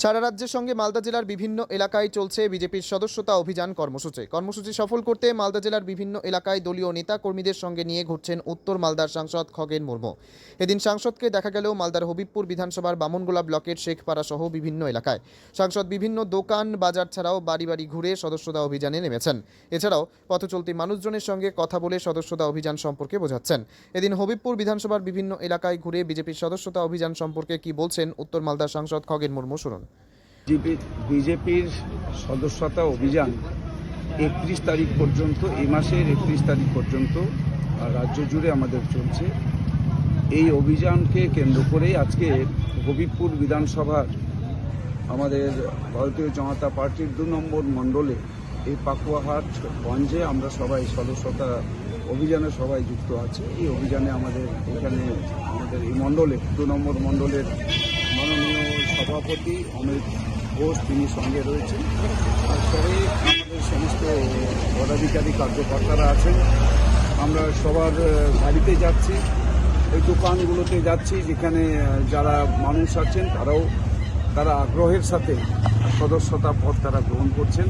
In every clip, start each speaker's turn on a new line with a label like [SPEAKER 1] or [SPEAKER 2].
[SPEAKER 1] সারা রাজ্যের সঙ্গে মালদা জেলার বিভিন্ন এলাকায় চলছে বিজেপির সদস্যতা অভিযান কর্মসূচি। কর্মসূচি সফল করতে মালদা জেলার বিভিন্ন এলাকায় দলীয় নেতা কর্মীদের সঙ্গে নিয়ে ঘুরছেন উত্তর মালদার সাংসদ খগেন মুর্মু। এদিন সাংসদকে দেখা গেল মালদার হবিবপুর বিধানসভার বামনগোলা ব্লকের শেখপাড়া সহ বিভিন্ন এলাকায়। সাংসদ বিভিন্ন দোকান, বাজার ছাড়াও বাড়ি বাড়ি ঘুরে সদস্যতা অভিযানে নেমেছেন। এছাড়াও পথচলতি মানুষজনের সঙ্গে কথা বলে সদস্যতা অভিযান সম্পর্কে বোঝাচ্ছেন। এদিন হবিবপুর বিধানসভার বিভিন্ন এলাকায় ঘুরে বিজেপির সদস্যতা অভিযান সম্পর্কে কি বলছেন উত্তর মালদার সাংসদ খগেন মুর্মু শুনুন।
[SPEAKER 2] বিজেপির সদস্যতা অভিযান একত্রিশ তারিখ পর্যন্ত এই মাসের একত্রিশ তারিখ পর্যন্ত রাজ্য জুড়ে আমাদের চলছে। এই অভিযানকে কেন্দ্র করেই আজকে হবিবপুর বিধানসভার আমাদের ভারতীয় জনতা পার্টির দু নম্বর মণ্ডলে এই পাকুয়াহাট গঞ্জে আমরা সবাই সদস্যতা অভিযানে সবাই যুক্ত আছে। এই অভিযানে আমাদের এখানে আমাদের এই মণ্ডলে, দু নম্বর মণ্ডলের মাননীয় সভাপতি অমিত ঘোষ তিনি সঙ্গে রয়েছেন। সবাই আমাদের সমস্ত পদাধিকারী কার্যকর্তারা আছেন। আমরা সবার বাড়িতে যাচ্ছি। এই দোকানগুলোতে যাচ্ছি যেখানে যারা মানুষ আছেন তারাও, তারা আগ্রহের সাথে সদস্যতা পদ তারা গ্রহণ করছেন।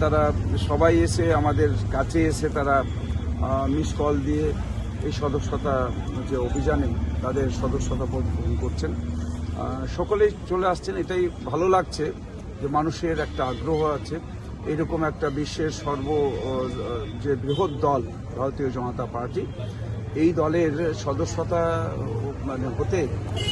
[SPEAKER 2] তারা সবাই এসে আমাদের কাছে এসে তারা মিস কল দিয়ে এই সদস্যতা, যে অভিযানে তাদের সদস্যতা পদ গ্রহণ করছেন। সকলেই চলে আসছেন এটাই ভালো লাগছে যে মানুষের একটা আগ্রহ আছে এরকম একটা বিশ্বের সর্ব যে বৃহৎ দল ভারতীয় জনতা পার্টি এই দলের সদস্যতা মানে হতে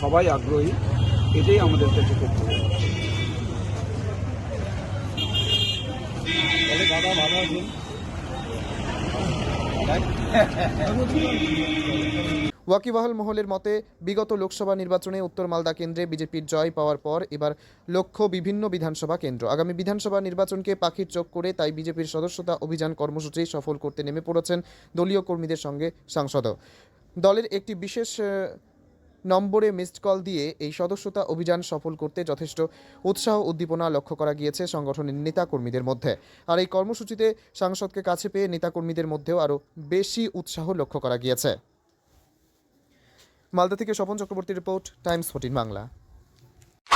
[SPEAKER 2] সবাই আগ্রহী এটাই আমাদের কাছে ভালো লাগছে।
[SPEAKER 1] ওয়াকিবহাল মহলের মতে, বিগত লোকসভা নির্বাচনে উত্তর মালদা কেন্দ্রে বিজেপির জয় পাওয়ার পর এবার লক্ষ্য বিভিন্ন বিধানসভা কেন্দ্র। আগামী বিধানসভা নির্বাচনকে পাখির চোখ করে তাই বিজেপির সদস্যতা অভিযান কর্মসূচি সফল করতে নেমে পড়েছেন দলীয় কর্মীদের সঙ্গে সাংসদও। দলের একটি বিশেষ নম্বরে মিসড কল দিয়ে এই সদস্যতা অভিযান সফল করতে যথেষ্ট উৎসাহ উদ্দীপনা লক্ষ্য করা গিয়েছে সংগঠনের নেতাকর্মীদের মধ্যে। আর এই কর্মসূচিতে সাংসদকে কাছে পেয়ে নেতাকর্মীদের মধ্যেও আরও বেশি উৎসাহ লক্ষ্য করা গিয়েছে। মালদা থেকে Swapan Chakraborty report Times fourteen Bangla.